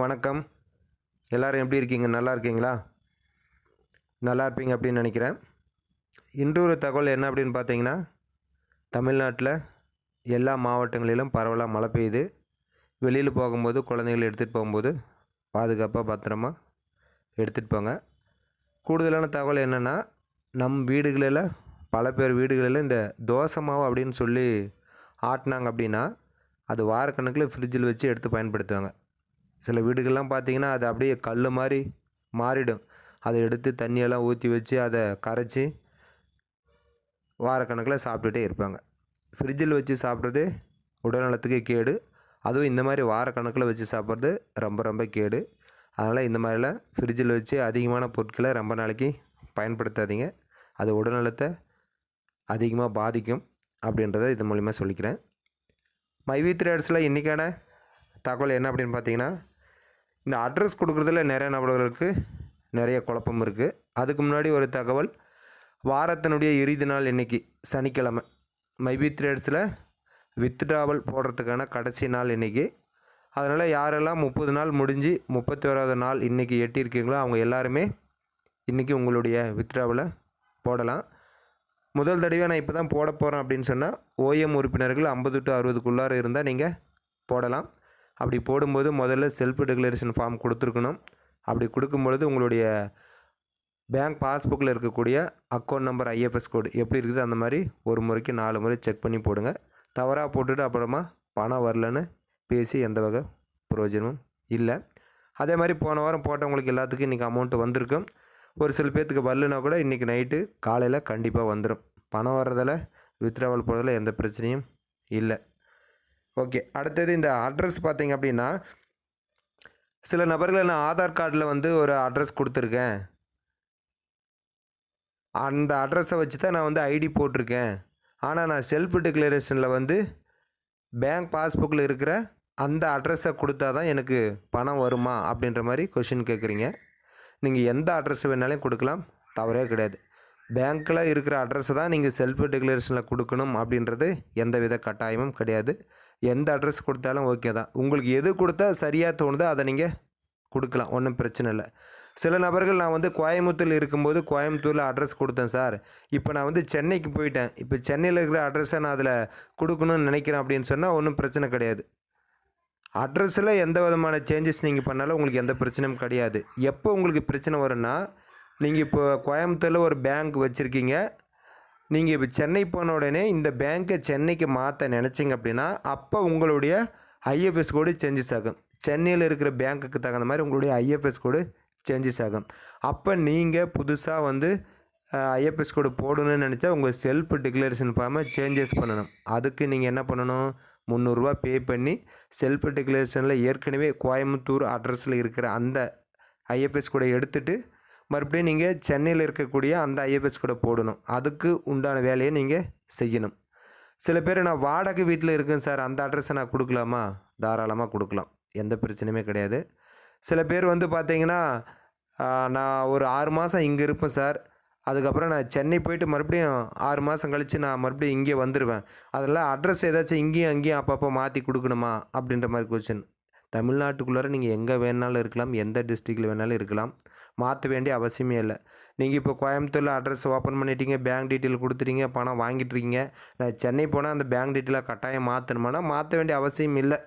வணக்கம். எல்லோரும் எப்படி இருக்கீங்க? நல்லா இருக்கீங்களா? நல்லா இருப்பீங்க அப்படின்னு நினைக்கிறேன். இன்று ஒரு தகவல் என்ன அப்படின்னு பார்த்தீங்கன்னா தமிழ்நாட்டில் எல்லா மாவட்டங்களிலும் பரவலாக மழை பெய்யுது. வெளியில் போகும்போது குழந்தைகளை எடுத்துகிட்டு போகும்போது பாதுகாப்பாக பத்திரமா எடுத்துகிட்டு போங்க. கூடுதலான தகவல் என்னென்னா நம் வீடுகளில் பல பேர் வீடுகளில் இந்த தோசை மாவு அப்படின்னு சொல்லி ஆட்டினாங்க அப்படின்னா அது வாரக்கணக்கில் ஃப்ரிட்ஜில் வச்சு எடுத்து பயன்படுத்துவாங்க. சில வீடுகள்லாம் பார்த்தீங்கன்னா அது அப்படியே கல் மாதிரி மாறிடும். அதை எடுத்து தண்ணியெல்லாம் ஊற்றி வச்சு அதை கரைச்சி வாரக்கணக்கில் சாப்பிட்டுட்டே இருப்பாங்க. ஃப்ரிட்ஜில் வச்சு சாப்பிட்றது உடல்நலத்துக்கு கேடு. அதுவும் இந்த மாதிரி வாரக்கணக்கில் வச்சு சாப்பிட்றது ரொம்ப ரொம்ப கேடு. அதனால் இந்த மாதிரிலாம் ஃப்ரிட்ஜில் வச்சு அதிகமான பொருட்களை ரொம்ப நாளைக்கு பயன்படுத்தாதீங்க. அது உடல்நலத்தை அதிகமாக பாதிக்கும் அப்படின்றத இது மூலிமா சொல்லிக்கிறேன். மைவி த்ரேட்ஸில் இன்றைக்கான தகவல் என்ன அப்படின்னு பார்த்தீங்கன்னா இந்த அட்ரஸ் கொடுக்குறதுல நிறைய நபர்களுக்கு நிறைய குழப்பம் இருக்குது அதுக்கு முன்னாடி ஒரு தகவல் வாரத்தினுடைய இறுதி நாள் இன்றைக்கி சனிக்கிழமை. மைபி த்ரேட்ஸில் வித்ட்ராவல் போடுறதுக்கான கடைசி நாள் இன்றைக்கி அதனால் யாரெல்லாம் முப்பது நாள் முடிஞ்சு முப்பத்தி ஓராவது நாள் இன்றைக்கி எட்டியிருக்கீங்களோ அவங்க எல்லாருமே இன்றைக்கி உங்களுடைய வித்ட்ராவலை போடலாம். முதல் தடவை நான் இப்போ தான் போட போகிறேன் அப்படின்னு சொன்னால் ஓஎம் உறுப்பினர்கள் ஐம்பது டு அறுபதுக்குள்ளார இருந்தால் நீங்கள் போடலாம். அப்படி போடும்போது முதல்ல செல்ஃப் டிக்ளரேஷன் ஃபார்ம் கொடுத்துருக்கணும். அப்படி கொடுக்கும்பொழுது உங்களுடைய பேங்க் பாஸ்புக்கில் இருக்கக்கூடிய அக்கௌண்ட் நம்பர் ஐஎஃப்எஸ் கோடு எப்படி இருக்குது அந்த மாதிரி ஒரு முறைக்கு நாலு முறை செக் பண்ணி போடுங்க. தவறாக போட்டுட்டு அப்புறமா பணம் வரலன்னு பேசி எந்த வகை பிரயோஜனமும் இல்லை. அதே மாதிரி போன வாரம் போட்டவங்களுக்கு எல்லாத்துக்கும் இன்றைக்கி அமௌண்ட்டு வந்திருக்கும் ஒரு சில பேர்த்துக்கு வரலனா கூட இன்றைக்கி நைட்டு காலையில் கண்டிப்பாக வந்துடும் பணம் வர்றதில் வித்ட்ராவல் போகிறதில் எந்த பிரச்சனையும் இல்லை. ஓகே. அடுத்தது இந்த அட்ரஸ் பார்த்தீங்க அப்படின்னா சில நபர்களை நான் ஆதார் கார்டில் வந்து ஒரு அட்ரஸ் கொடுத்துருக்கேன். அந்த அட்ரஸை வச்சு தான் நான் வந்து ஐடி போட்டிருக்கேன். ஆனால் நான் செல்ஃப் டிக்ளரேஷனில் வந்து பேங்க் பாஸ்புக்கில் இருக்கிற அந்த அட்ரஸை கொடுத்தா தான் எனக்கு பணம் வருமா அப்படின்ற மாதிரி கொஷின் கேட்குறீங்க நீங்கள் எந்த அட்ரஸ் வேணாலும் கொடுக்கலாம். தவறே கிடையாது. பேங்க்கில் இருக்கிற அட்ரஸை தான் நீங்கள் செல்ஃப் டிக்ளரேஷனில் கொடுக்கணும் அப்படின்றது எந்த வித கட்டாயமும் கிடையாது. எந்த அட்ரஸ் கொடுத்தாலும் ஓகே தான். உங்களுக்கு எது கொடுத்தா சரியாக தோணுதோ அதை நீங்கள் கொடுக்கலாம். ஒன்றும் பிரச்சனை இல்லை. சில நபர்கள் நான் வந்து கோயம்புத்தூரில் இருக்கும்போது கோயம்புத்தூரில் அட்ரஸ் கொடுத்தேன் சார் இப்போ நான் வந்து சென்னைக்கு போயிட்டேன். இப்போ சென்னையில் இருக்கிற அட்ரஸை நான் அதில் கொடுக்கணும்னு நினைக்கிறேன் அப்படின்னு சொன்னால் ஒன்றும் பிரச்சனை கிடையாது. அட்ரஸில் எந்த விதமான சேஞ்சஸ் நீங்கள் பண்ணாலும் உங்களுக்கு எந்த பிரச்சனையும் கிடையாது. எப்போ உங்களுக்கு பிரச்சனை வரும்னா நீங்கள் இப்போ கோயம்புத்தூரில் ஒரு பேங்க் வச்சுருக்கீங்க. நீங்கள் இப்போ சென்னை போன உடனே இந்த பேங்க்கை சென்னைக்கு மாற்ற நினச்சிங்க அப்படின்னா அப்போ உங்களுடைய ஐஎஃப்எஸ் கோடு சேஞ்சஸ் ஆகும். சென்னையில் இருக்கிற பேங்க்குக்கு தகுந்த மாதிரி உங்களுடைய ஐஎஃப்எஸ் கோடு சேஞ்சஸ் ஆகும். அப்போ நீங்கள் புதுசாக வந்து ஐஎஃப்எஸ் கோடு போடணும்னு நினச்சா உங்கள் செல்ஃப் டிக்ளரேஷன் ஃபார்மை சேஞ்சஸ் பண்ணணும். அதுக்கு நீங்கள் என்ன பண்ணணும்? முந்நூறுரூவா பே பண்ணி செல்ஃப் டிக்ளரேஷனில் ஏற்கனவே கோயம்புத்தூர் அட்ரஸில் இருக்கிற அந்த ஐஎஃப்எஸ் கோடை எடுத்துகிட்டு மறுபடியும் நீங்கள் சென்னையில் இருக்கக்கூடிய அந்த ஐஎஃப்எஸ் கூட போடணும். அதுக்கு உண்டான வேலையை நீங்கள் செய்யணும். சில பேர் நான் வாடகை வீட்டில் இருக்கேன் சார் அந்த அட்ரஸை நான் கொடுக்கலாமா? தாராளமாக கொடுக்கலாம். எந்த பிரச்சனையுமே கிடையாது. சில பேர் வந்து பார்த்தீங்கன்னா நான் ஒரு ஆறு மாதம் இங்கே இருப்பேன் சார். அதுக்கப்புறம் நான் சென்னை போயிட்டு மறுபடியும் ஆறு மாதம் கழித்து நான் மறுபடியும் இங்கே வந்துடுவேன் அதெல்லாம் அட்ரஸ் ஏதாச்சும் இங்கேயும் அங்கேயும் அப்பப்போ மாற்றி கொடுக்கணுமா? அப்படின்ற மாதிரி கொஸ்டின் தமிழ்நாட்டுக்குள்ளார நீங்கள் எங்கே வேணாலும் இருக்கலாம் எந்த டிஸ்ட்ரிக்டில் வேணாலும் இருக்கலாம். மாற்ற வேண்டிய அவசியமே இல்லை. நீங்கள் இப்போ கோயம்புத்தூரில் அட்ரஸ் ஓப்பன் பண்ணிட்டீங்க பேங்க் டீட்டெயில் கொடுத்துட்டீங்க பணம் வாங்கிட்டுருக்கீங்க. நான் சென்னை போனால் அந்த பேங்க் டீட்டெயிலை கட்டாயம் மாற்றணுமானா மாற்ற வேண்டிய அவசியம் இல்லை.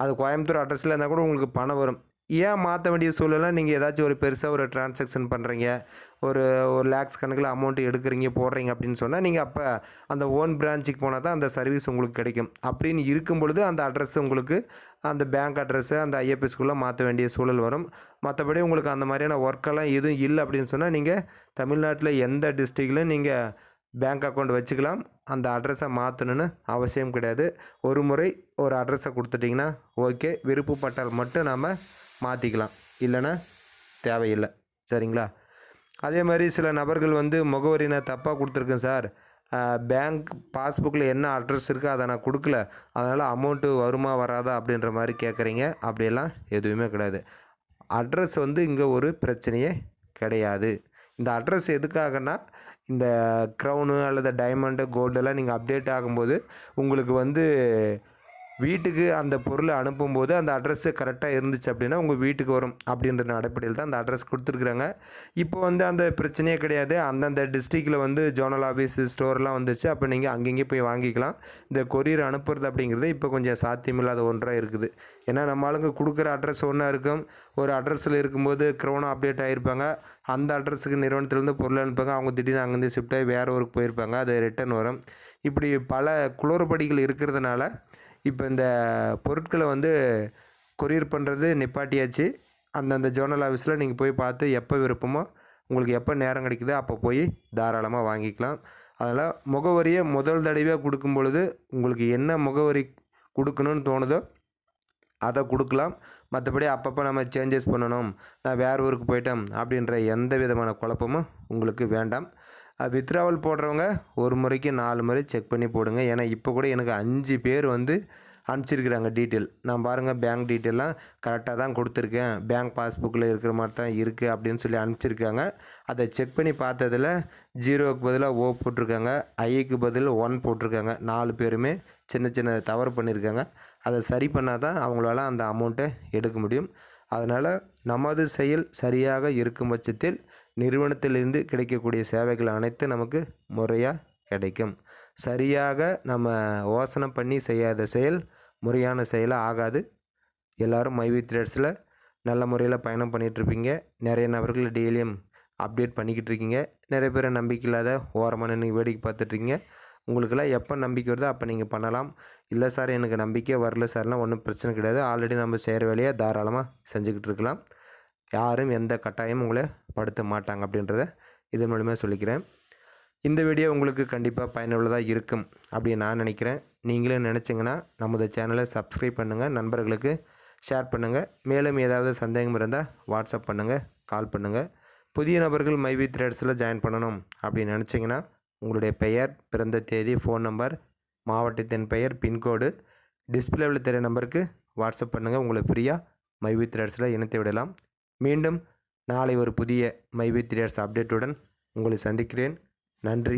அது கோயம்புத்தூர் அட்ரஸில் இருந்தால் கூட உங்களுக்கு பணம் வரும். ஏன் மாற்ற வேண்டிய சூழலை நீங்கள் ஏதாச்சும் ஒரு பெருசாக ஒரு டிரான்சாக்ஷன் பண்ணுறீங்க ஒரு ஒரு லேக்ஸ் கணக்கில் அமௌண்ட் எடுக்கிறீங்க போடுறீங்க அப்படின்னு சொன்னால் நீங்கள் அப்போ அந்த ஓன் பிரான்ச்சுக்கு போனால் தான் அந்த சர்வீஸ் உங்களுக்கு கிடைக்கும். அப்படின்னு இருக்கும் பொழுது அந்த அட்ரஸ் உங்களுக்கு அந்த பேங்க் அட்ரஸ்ஸை அந்த ஐஎஃப்எஸ்க்குள்ளே மாற்ற வேண்டிய சூழல் வரும். மற்றபடி உங்களுக்கு அந்த மாதிரியான ஒர்க்கெல்லாம் எதுவும் இல்லை அப்படின்னு சொன்னால் நீங்கள் தமிழ்நாட்டில் எந்த டிஸ்ட்ரிக்ட்லையும் நீங்கள் பேங்க் அக்கௌண்ட் வச்சுக்கலாம். அந்த அட்ரஸை மாற்றணுன்னு அவசியம் கிடையாது. ஒரு முறை ஒரு அட்ரஸை கொடுத்துட்டிங்கன்னா ஓகே. விருப்பப்பட்டால் மட்டும் நாம் மாற்றிக்கலாம் இல்லைன்னா தேவையில்லை. சரிங்களா? அதே மாதிரி சில நபர்கள் வந்து முகவரி நான் தப்பாக கொடுத்துருக்கேன் சார். பேங்க் பாஸ்புக்கில் என்ன அட்ரஸ் இருக்கோ அதை நான் கொடுக்கல. அதனால் அமௌண்ட்டு வருமா வராதா அப்படின்ற மாதிரி கேட்குறீங்க. அப்படியெல்லாம் எதுவுமே கிடையாது. அட்ரஸ் வந்து இங்கே ஒரு பிரச்சனையே கிடையாது. இந்த அட்ரஸ் எதுக்காகனா இந்த க்ரௌனு அல்லது டைமண்டு கோல்டெல்லாம் நீங்கள் அப்டேட் ஆகும்போது உங்களுக்கு வந்து வீட்டுக்கு அந்த பொருளை அனுப்பும்போது அந்த அட்ரஸ்ஸு கரெக்டாக இருந்துச்சு அப்படின்னா உங்கள் வீட்டுக்கு வரும் அப்படின்ற அடிப்படையில் தான் அந்த அட்ரஸ் கொடுத்துருக்குறாங்க. இப்போ வந்து அந்த பிரச்சனையே கிடையாது. அந்தந்த டிஸ்ட்ரிக்டில் வந்து ஜோனல் ஆஃபீஸு ஸ்டோர்லாம் வந்துச்சு. அப்போ நீங்கள் அங்கங்கே போய் வாங்கிக்கலாம். இந்த கொரியர் அனுப்புறது அப்படிங்கிறது இப்போ கொஞ்சம் சாத்தியமில்லாத ஒன்றாக இருக்குது. ஏன்னா நம்ம ஆளுங்க கொடுக்குற அட்ரஸ் ஒன்றா இருக்கும். ஒரு அட்ரஸில் இருக்கும்போது க்ரோனா அப்டேட் ஆகிருப்பாங்க அந்த அட்ரஸுக்கு நிறுவனத்திலேருந்து பொருள் அனுப்புங்க. அவங்க திடீர்னு அங்கேருந்து ஷிஃப்ட் ஆகி வேறு ஊருக்கு போயிருப்பாங்க. அது ரிட்டர்ன் வரும். இப்படி பல குளறுபடிகள் இருக்கிறதுனால இப்போ இந்த பொருட்களை வந்து கொரியர் பண்ணுறது நிப்பாட்டியாச்சு. அந்தந்த ஜோனல் ஆஃபீஸில் நீங்கள் போய் பார்த்து எப்போ விருப்பமோ உங்களுக்கு எப்போ நேரம் கிடைக்குதோ அப்போ போய் தாராளமாக வாங்கிக்கலாம். அதனால் முகவரியை முதல் தடவையாக கொடுக்கும் பொழுது உங்களுக்கு என்ன முகவரி கொடுக்கணும்னு தோணுதோ அதை கொடுக்கலாம். மற்றபடி அப்பப்போ நம்ம சேஞ்சஸ் பண்ணணும். நான் வேறு ஊருக்கு போயிட்டேன் அப்படின்ற எந்த விதமான குழப்பமும் உங்களுக்கு வேண்டாம். வித்ராவல் போடுறவங்க ஒரு முறைக்கு நாலு முறை செக் பண்ணி போடுங்க. ஏன்னா இப்போ கூட எனக்கு அஞ்சு பேர் வந்து அனுப்பிச்சிருக்கிறாங்க டீட்டெயில் நான் பாருங்கள் பேங்க் டீட்டெயிலாம் கரெக்டாக தான் கொடுத்துருக்கேன். பேங்க் பாஸ்புக்கில் இருக்கிற மாதிரி தான் இருக்குது அப்படின்னு சொல்லி அனுப்பிச்சிருக்காங்க. அதை செக் பண்ணி பார்த்ததில் ஜீரோவுக்கு பதிலாக ஓ போட்டிருக்காங்க. ஐக்கு பதில் ஒன் போட்டிருக்காங்க. நாலு பேருமே சின்ன சின்ன தவறு பண்ணியிருக்காங்க அதை சரி பண்ணால் தான் அவங்களால அந்த அமௌண்ட்டை எடுக்க முடியும். அதனால் நமது செயல் சரியாக இருக்கும் பட்சத்தில் நிறுவனத்திலிருந்து கிடைக்கக்கூடிய சேவைகள் அனைத்தும் நமக்கு முறையாக கிடைக்கும். சரியாக நம்ம யோசனை பண்ணி செய்யாத செயல் முறையான செயலாக ஆகாது. எல்லோரும் மைவி த்ரெட்ஸில் நல்ல முறையில் பயணம் பண்ணிகிட்ருப்பீங்க நிறைய நபர்கள் டெய்லியும் அப்டேட் பண்ணிக்கிட்டு இருக்கீங்க நிறைய பேர் நம்பிக்கை இல்லாத ஓரமாக நின்று வேடிக்கை பார்த்துட்ருக்கீங்க உங்களுக்கெல்லாம் எப்போ நம்பிக்கை வருதோ அப்போ நீங்கள் பண்ணலாம். இல்லை சார் எனக்கு நம்பிக்கை வரல சார்லாம் ஒன்றும் பிரச்சனை கிடையாது. ஆல்ரெடி நம்ம செய்கிற வேலையை தாராளமாக செஞ்சுக்கிட்டு இருக்கலாம் யாரும் எந்த கட்டாயமும் உங்களை படுத்த மாட்டாங்க அப்படின்றத இதன் மூலிமா சொல்லிக்கிறேன். இந்த வீடியோ உங்களுக்கு கண்டிப்பாக பயனுள்ளதாக இருக்கும் அப்படின்னு நான் நினைக்கிறேன். நீங்களும் நினச்சிங்கன்னா நமது சேனலை சப்ஸ்கிரைப் பண்ணுங்கள் நண்பர்களுக்கு ஷேர் பண்ணுங்கள் மேலும் ஏதாவது சந்தேகம் இருந்தால் வாட்ஸ்அப் பண்ணுங்கள் கால் பண்ணுங்கள் புதிய நபர்கள் மைவி த்ரெட்ஸில் ஜாயின் பண்ணணும் அப்படின்னு நினச்சிங்கன்னா உங்களுடைய பெயர் பிறந்த தேதி ஃபோன் நம்பர் மாவட்டத்தின் பெயர் பின்கோடு டிஸ்பிளேவில் தெரிய நம்பருக்கு வாட்ஸ்அப் பண்ணுங்கள் உங்களை ஃப்ரீயாக மைவி த்ரெட்ஸில் இணைத்து விடலாம். மீண்டும் நாளை ஒரு புதிய மைவி த்ரெட்ஸ் அப்டேட்டுடன் உங்களை சந்திக்கிறேன். நன்றி.